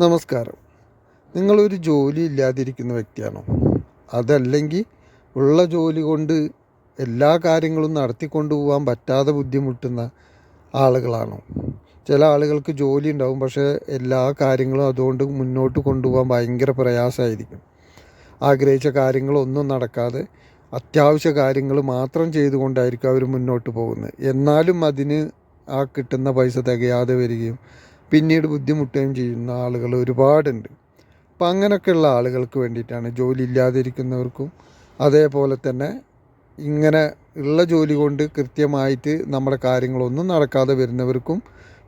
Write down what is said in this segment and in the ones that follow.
നമസ്കാരം. നിങ്ങളൊരു ജോലി ഇല്ലാതിരിക്കുന്ന വ്യക്തിയാണോ? അതല്ലെങ്കിൽ ഉള്ള ജോലി കൊണ്ട് എല്ലാ കാര്യങ്ങളും നടത്തിക്കൊണ്ടു പോകാൻ പറ്റാതെ ബുദ്ധിമുട്ടുന്ന ആളുകളാണോ? ചില ആളുകൾക്ക് ജോലി ഉണ്ടാവും പക്ഷേ എല്ലാ കാര്യങ്ങളും അതുകൊണ്ട് മുന്നോട്ട് കൊണ്ടുപോകാൻ ഭയങ്കര പ്രയാസമായിരിക്കും. ആഗ്രഹിച്ച കാര്യങ്ങളൊന്നും നടക്കാതെ അത്യാവശ്യ കാര്യങ്ങൾ മാത്രം ചെയ്തുകൊണ്ടായിരിക്കും അവർ മുന്നോട്ട് പോകുന്നത്. എന്നാലും അതിന് ആ കിട്ടുന്ന പൈസ തികയാതെ വരികയും പിന്നീട് ബുദ്ധിമുട്ടുകയും ചെയ്യുന്ന ആളുകൾ ഒരുപാടുണ്ട്. അപ്പം അങ്ങനെയൊക്കെയുള്ള ആളുകൾക്ക് വേണ്ടിയിട്ടാണ് ജോലി ഇല്ലാതിരിക്കുന്നവർക്കും അതേപോലെ തന്നെ ഇങ്ങനെ ഉള്ള ജോലി കൊണ്ട് കൃത്യമായിട്ട് നമ്മുടെ കാര്യങ്ങളൊന്നും നടക്കാതെ വരുന്നവർക്കും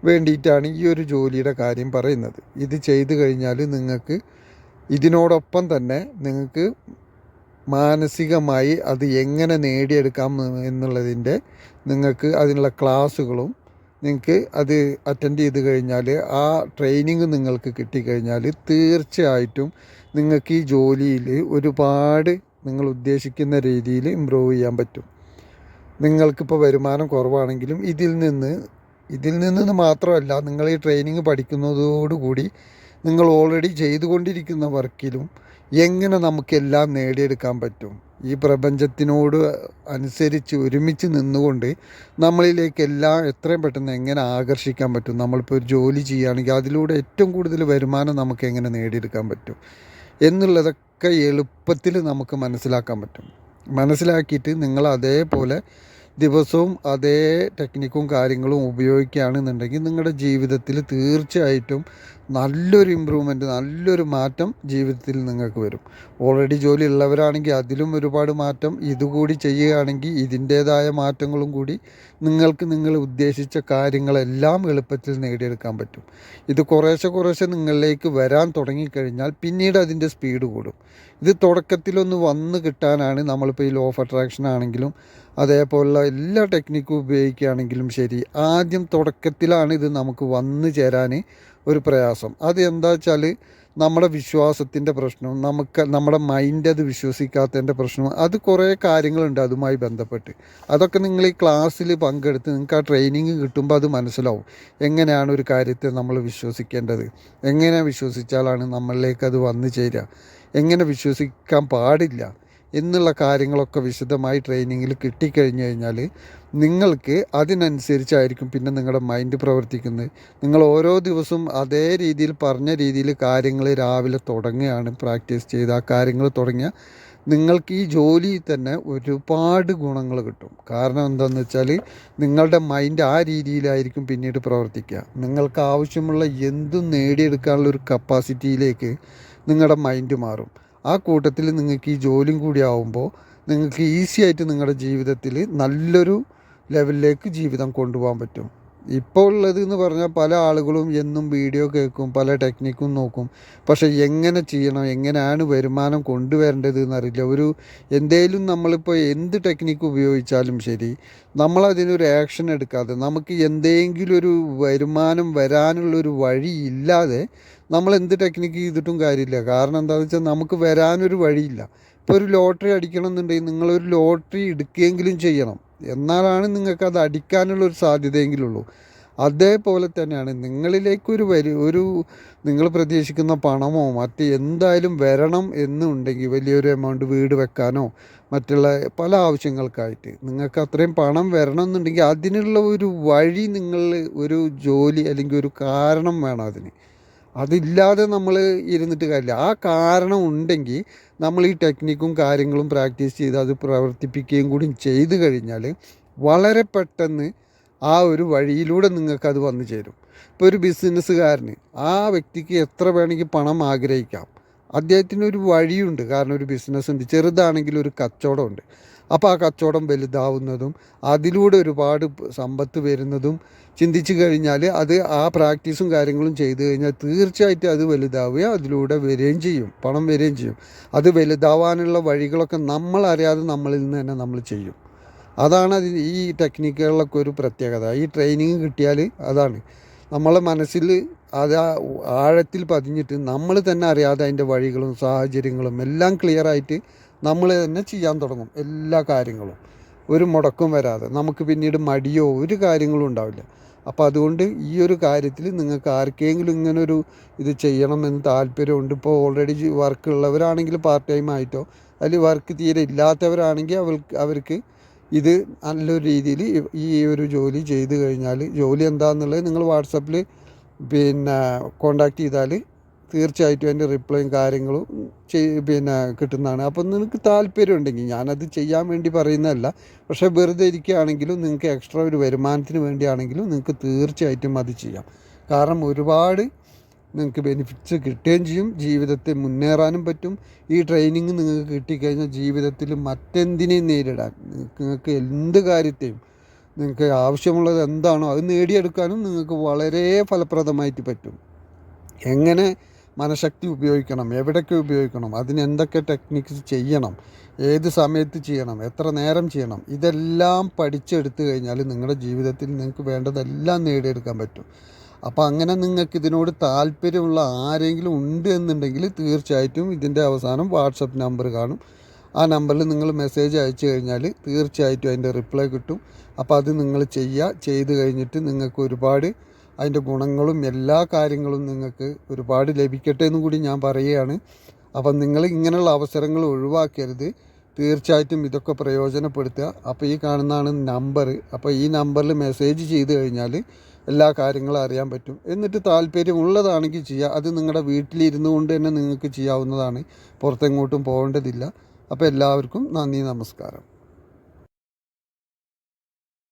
വേണ്ടിയിട്ടാണ് ഈ ഒരു ജോലിയുടെ കാര്യം പറയുന്നത്. ഇത് ചെയ്തു കഴിഞ്ഞാൽ നിങ്ങൾക്ക് ഇതിനോടൊപ്പം തന്നെ നിങ്ങൾക്ക് മാനസികമായി അത് എങ്ങനെ നേടിയെടുക്കാം എന്നുള്ളതിന്റെ നിങ്ങൾക്ക് അതിനുള്ള ക്ലാസ്സുകളും നിങ്ങൾക്ക് അത് അറ്റൻഡ് ചെയ്ത് കഴിഞ്ഞാൽ ആ ട്രെയിനിങ് നിങ്ങൾക്ക് കിട്ടിക്കഴിഞ്ഞാൽ തീർച്ചയായിട്ടും നിങ്ങൾക്ക് ഈ ജോലിയിൽ ഒരുപാട് നിങ്ങൾ ഉദ്ദേശിക്കുന്ന രീതിയിൽ ഇമ്പ്രൂവ് ചെയ്യാൻ പറ്റും. നിങ്ങൾക്കിപ്പോൾ വരുമാനം കുറവാണെങ്കിലും ഇതിൽ നിന്ന് ഇതിൽ നിന്ന് മാത്രമല്ല നിങ്ങൾ ഈ ട്രെയിനിങ് പഠിക്കുന്നതോടുകൂടി നിങ്ങൾ ഓൾറെഡി ചെയ്തുകൊണ്ടിരിക്കുന്ന വർക്കിലും എങ്ങനെ നമുക്കെല്ലാം നേടിയെടുക്കാൻ പറ്റും. ഈ പ്രപഞ്ചത്തിനോട് അനുസരിച്ച് ഒരുമിച്ച് നിന്നുകൊണ്ട് നമ്മളിലേക്ക് എല്ലാം എത്രയും പെട്ടെന്ന് എങ്ങനെ ആകർഷിക്കാൻ പറ്റും? നമ്മളിപ്പോൾ ഒരു ജോലി ചെയ്യുകയാണെങ്കിൽ അതിലൂടെ ഏറ്റവും കൂടുതൽ വരുമാനം നമുക്ക് എങ്ങനെ നേടിയെടുക്കാൻ പറ്റും? എന്നുള്ളതൊക്കെ എളുപ്പത്തിൽ നമുക്ക് മനസ്സിലാക്കാൻ പറ്റും. മനസ്സിലാക്കിയിട്ട് നിങ്ങൾ അതേപോലെ ദിവസവും അതേ ടെക്നിക്കും കാര്യങ്ങളും ഉപയോഗിക്കുകയാണെന്നുണ്ടെങ്കിൽ നിങ്ങളുടെ ജീവിതത്തിൽ തീർച്ചയായിട്ടും നല്ലൊരു ഇമ്പ്രൂവ്മെന്റ് നല്ലൊരു മാറ്റം ജീവിതത്തിൽ നിങ്ങൾക്ക് വരും. ഓൾറെഡി ജോലി ഉള്ളവരാണെങ്കിൽ അതിലും ഒരുപാട് മാറ്റം ഇതുകൂടി ചെയ്യുകയാണെങ്കിൽ ഇതിന്റേതായ മാറ്റങ്ങളും കൂടി നിങ്ങൾക്ക് നിങ്ങൾ ഉദ്ദേശിച്ച കാര്യങ്ങളെല്ലാം എളുപ്പത്തിൽ നേടിയെടുക്കാൻ പറ്റും. ഇത് കുറേശ്ശെ കുറേശ്ശെ നിങ്ങളിലേക്ക് വരാൻ തുടങ്ങിക്കഴിഞ്ഞാൽ പിന്നീട് അതിന്റെ സ്പീഡ് കൂടും. ഇത് തുടക്കത്തിലൊന്ന് വന്ന് കിട്ടാനാണ് നമ്മളിപ്പോൾ ഈ ലോ ഓഫ് അട്രാക്ഷൻ ആണെങ്കിലും അതേപോലുള്ള എല്ലാ ടെക്നിക്കും ഉപയോഗിക്കുകയാണെങ്കിലും ശരി ആദ്യം തുടക്കത്തിലാണ് ഇത് നമുക്ക് വന്നു ചേരാൻ ഒരു പ്രയാസം. അത് എന്താ വെച്ചാൽ നമ്മുടെ വിശ്വാസത്തിന്റെ പ്രശ്നം നമുക്ക് നമ്മുടെ മൈൻഡ് അത് വിശ്വസിക്കാത്തതിന്റെ പ്രശ്നവും അത് കുറേ കാര്യങ്ങളുണ്ട് അതുമായി ബന്ധപ്പെട്ട്. അതൊക്കെ നിങ്ങൾ ഈ ക്ലാസ്സിൽ പങ്കെടുത്ത് നിങ്ങൾക്ക് ആ ട്രെയിനിങ് കിട്ടുമ്പോൾ അത് മനസ്സിലാവും. എങ്ങനെയാണ് ഒരു കാര്യത്തെ നമ്മൾ വിശ്വസിക്കേണ്ടത്? എങ്ങനെ വിശ്വസിച്ചാലാണ് നമ്മളിലേക്ക് അത് വന്നു ചേരുക? എങ്ങനെ വിശ്വസിക്കാൻ പാടില്ല? എന്നുള്ള കാര്യങ്ങളൊക്കെ വിശദമായി ട്രെയിനിങ്ങിൽ കിട്ടിക്കഴിഞ്ഞു കഴിഞ്ഞാൽ നിങ്ങൾക്ക് അതിനനുസരിച്ചായിരിക്കും പിന്നെ നിങ്ങളുടെ മൈൻഡ് പ്രവർത്തിക്കുന്നത്. നിങ്ങൾ ഓരോ ദിവസവും അതേ രീതിയിൽ പറഞ്ഞ രീതിയിൽ കാര്യങ്ങൾ രാവിലെ തുടങ്ങുകയാണ് പ്രാക്ടീസ് ചെയ്ത് ആ കാര്യങ്ങൾ തുടങ്ങിയ നിങ്ങൾക്ക് ഈ ജോലി തന്നെ ഒരുപാട് ഗുണങ്ങൾ കിട്ടും. കാരണം എന്താണെന്ന് വെച്ചാൽ നിങ്ങളുടെ മൈൻഡ് ആ രീതിയിലായിരിക്കും പിന്നീട് പ്രവർത്തിക്കുക. നിങ്ങൾക്ക് ആവശ്യമുള്ള എന്തും നേടിയെടുക്കാനുള്ള ഒരു കപ്പാസിറ്റിയിലേക്ക് നിങ്ങളുടെ മൈൻഡ് മാറും. ആ കൂട്ടത്തിൽ നിങ്ങൾക്ക് ഈ ജോലിയും കൂടി ആവുമ്പോൾ നിങ്ങൾക്ക് ഈസി ആയിട്ട് നിങ്ങളുടെ ജീവിതത്തിൽ നല്ലൊരു ലെവലിലേക്ക് ജീവിതം കൊണ്ടുപോകാൻ പറ്റും. ഇപ്പോൾ ഉള്ളത് എന്ന് പറഞ്ഞാൽ പല ആളുകളും എന്നും വീഡിയോ കേൾക്കും പല ടെക്നിക്കും നോക്കും. പക്ഷേ എങ്ങനെ ചെയ്യണം എങ്ങനെയാണ് വരുമാനം കൊണ്ടുവരേണ്ടത് എന്നറിയില്ല ഒരു എന്തേലും നമ്മളിപ്പോൾ എന്ത് ടെക്നിക്ക് ഉപയോഗിച്ചാലും ശരി നമ്മളതിനൊരു ആക്ഷൻ എടുക്കാതെ നമുക്ക് എന്തെങ്കിലും ഒരു വരുമാനം വരാനുള്ളൊരു വഴി ഇല്ലാതെ നമ്മൾ എന്ത് ടെക്നിക്ക് ചെയ്തിട്ടും കാര്യമില്ല. കാരണം എന്താണെന്ന് വെച്ചാൽ നമുക്ക് വരാനൊരു വഴിയില്ല. ഇപ്പോൾ ഒരു ലോട്ടറി അടിക്കണം എന്നുണ്ടെങ്കിൽ നിങ്ങളൊരു ലോട്ടറി എടുക്കുകയെങ്കിലും ചെയ്യണം. എന്നാലാണ് നിങ്ങൾക്ക് അത് അടിക്കാനുള്ള ഒരു സാധ്യതയെങ്കിലുള്ളൂ. അതേപോലെ തന്നെയാണ് നിങ്ങളിലേക്കൊരു വരി ഒരു നിങ്ങൾ പ്രതീക്ഷിക്കുന്ന പണമോ മറ്റ് എന്തായാലും വരണം എന്നുണ്ടെങ്കിൽ വലിയൊരു എമൗണ്ട് വീട് വെക്കാനോ മറ്റുള്ള പല ആവശ്യങ്ങൾക്കായിട്ട് നിങ്ങൾക്ക് അത്രയും പണം വരണം എന്നുണ്ടെങ്കിൽ അതിനുള്ള ഒരു വഴി നിങ്ങൾ ഒരു ജോലി അല്ലെങ്കിൽ ഒരു കാരണം വേണം അതിന്. അതില്ലാതെ നമ്മൾ ഇരുന്നിട്ട് കാര്യമില്ല ആ കാരണം ഉണ്ടെങ്കിൽ നമ്മൾ ഈ ടെക്നിക്കും കാര്യങ്ങളും പ്രാക്ടീസ് ചെയ്ത് അത് പ്രവർത്തിപ്പിക്കുകയും കൂടി ചെയ്തു കഴിഞ്ഞാൽ വളരെ പെട്ടെന്ന് ആ ഒരു വഴിയിലൂടെ നിങ്ങൾക്കത് വന്നു ചേരും. ഇപ്പോൾ ഒരു ബിസിനസ്സുകാരന് ആ വ്യക്തിക്ക് എത്ര വേണമെങ്കിൽ പണം ആഗ്രഹിക്കാം. അദ്ദേഹത്തിന് ഒരു വഴിയുണ്ട്. കാരണം ഒരു ബിസിനസ് ഉണ്ട്. ചെറുതാണെങ്കിൽ ഒരു കച്ചവടമുണ്ട് അപ്പോൾ ആ കച്ചവടം വലുതാവുന്നതും അതിലൂടെ ഒരുപാട് സമ്പത്ത് വരുന്നതും ചിന്തിച്ചു കഴിഞ്ഞാൽ അത് ആ പ്രാക്ടീസും കാര്യങ്ങളും ചെയ്തു കഴിഞ്ഞാൽ തീർച്ചയായിട്ടും അത് വലുതാവുകയും അതിലൂടെ വരികയും ചെയ്യും പണം വരികയും ചെയ്യും. അത് വലുതാവാനുള്ള വഴികളൊക്കെ നമ്മൾ അറിയാതെ നമ്മളിൽ നിന്ന് തന്നെ നമ്മൾ ചെയ്യും. അതാണ് അതിന് ഈ ടെക്നിക്കുകളിലൊക്കെ ഒരു പ്രത്യേകത. ഈ ട്രെയിനിങ് കിട്ടിയാൽ അതാണ്. നമ്മളെ മനസ്സിൽ അത് ആഴത്തിൽ പതിഞ്ഞിട്ട് നമ്മൾ തന്നെ അറിയാതെ അതിന്റെ വഴികളും സാഹചര്യങ്ങളും എല്ലാം ക്ലിയറായിട്ട് നമ്മൾ തന്നെ ചെയ്യാൻ തുടങ്ങും എല്ലാ കാര്യങ്ങളും. ഒരു മുടക്കും വരാതെ. നമുക്ക് പിന്നീട് മടിയോ ഒരു കാര്യങ്ങളും ഉണ്ടാവില്ല. അപ്പോൾ അതുകൊണ്ട് ഈ ഒരു കാര്യത്തിൽ നിങ്ങൾക്ക് ആർക്കെങ്കിലും ഇങ്ങനൊരു ഇത് ചെയ്യണമെന്ന് താല്പര്യമുണ്ട്. ഇപ്പോൾ ഓൾറെഡി വർക്ക് ഉള്ളവരാണെങ്കിൽ പാർട്ട് ടൈം ആയിട്ടോ അതിൽ വർക്ക് തീരെ ഇല്ലാത്തവരാണെങ്കിൽ അവർക്ക് അവർക്ക് ഇത് നല്ലൊരു രീതിയിൽ ഈ ഒരു ജോലി ചെയ്ത് കഴിഞ്ഞാൽ ജോലി എന്താണെന്നുള്ളത് നിങ്ങൾ വാട്സപ്പിൽ പിന്നെ കോണ്ടാക്ട് ചെയ്താൽ തീർച്ചയായിട്ടും അതിന്റെ റിപ്ലൈയും കാര്യങ്ങളും പിന്നെ കിട്ടുന്നതാണ്. അപ്പം നിനക്ക് താല്പര്യം ഉണ്ടെങ്കിൽ ഞാനത് ചെയ്യാൻ വേണ്ടി പറയുന്നതല്ല. പക്ഷേ വെറുതെ ഇരിക്കുകയാണെങ്കിലും നിങ്ങൾക്ക് എക്സ്ട്രാ ഒരു വരുമാനത്തിന് വേണ്ടിയാണെങ്കിലും നിങ്ങൾക്ക് തീർച്ചയായിട്ടും അത് ചെയ്യാം. കാരണം ഒരുപാട് നിങ്ങൾക്ക് ബെനിഫിറ്റ്സ് കിട്ടുകയും ചെയ്യും. ജീവിതത്തെ മുന്നേറാനും പറ്റും. ഈ ട്രെയിനിങ് നിങ്ങൾക്ക് കിട്ടിക്കഴിഞ്ഞാൽ ജീവിതത്തിൽ മറ്റെന്തിനേയും നേരിടാൻ നിങ്ങൾക്ക് എന്ത് കാര്യത്തെയും നിങ്ങൾക്ക് ആവശ്യമുള്ളത് എന്താണോ അത് നേടിയെടുക്കാനും നിങ്ങൾക്ക് വളരെ ഫലപ്രദമായിട്ട് പറ്റും. എങ്ങനെ മനഃശക്തി ഉപയോഗിക്കണം എവിടൊക്കെ ഉപയോഗിക്കണം അതിനെന്തൊക്കെ ടെക്നിക്സ് ചെയ്യണം ഏത് സമയത്ത് ചെയ്യണം എത്ര നേരം ചെയ്യണം ഇതെല്ലാം പഠിച്ചെടുത്തു കഴിഞ്ഞാൽ നിങ്ങളുടെ ജീവിതത്തിൽ നിങ്ങൾക്ക് വേണ്ടതെല്ലാം നേടിയെടുക്കാൻ പറ്റും. അപ്പോൾ അങ്ങനെ നിങ്ങൾക്ക് ഇതിനോട് താല്പര്യമുള്ള ആരെങ്കിലും ഉണ്ട് എന്നുണ്ടെങ്കിൽ തീർച്ചയായിട്ടും ഇതിന്റെ അവസാനം വാട്സപ്പ് നമ്പർ കാണും. ആ നമ്പറിൽ നിങ്ങൾ മെസ്സേജ് അയച്ചു കഴിഞ്ഞാൽ തീർച്ചയായിട്ടും അതിന്റെ റിപ്ലൈ കിട്ടും. അപ്പോൾ അത് നിങ്ങൾ ചെയ്യുക ചെയ്ത് കഴിഞ്ഞിട്ട് നിങ്ങൾക്ക് ഒരുപാട് അതിന്റെ ഗുണങ്ങളും എല്ലാ കാര്യങ്ങളും നിങ്ങൾക്ക് ഒരുപാട് ലഭിക്കട്ടെ എന്ന് കൂടി ഞാൻ പറയുകയാണ്. അപ്പം നിങ്ങൾ ഇങ്ങനെയുള്ള അവസരങ്ങൾ ഒഴിവാക്കരുത്. തീർച്ചയായിട്ടും ഇതൊക്കെ പ്രയോജനപ്പെടുത്തുക. അപ്പോൾ ഈ കാണുന്നതാണ് നമ്പർ അപ്പോൾ ഈ നമ്പറിൽ മെസ്സേജ് ചെയ്ത് കഴിഞ്ഞാൽ എല്ലാ കാര്യങ്ങളും അറിയാൻ പറ്റും. എന്നിട്ട് താല്പര്യമുള്ളതാണെങ്കിൽ ചെയ്യുക. അത് നിങ്ങളുടെ വീട്ടിലിരുന്നു കൊണ്ട് തന്നെ നിങ്ങൾക്ക് ചെയ്യാവുന്നതാണ്. പുറത്തെങ്ങോട്ടും പോകേണ്ടതില്ല. അപ്പോൾ എല്ലാവർക്കും നന്ദി നമസ്കാരം.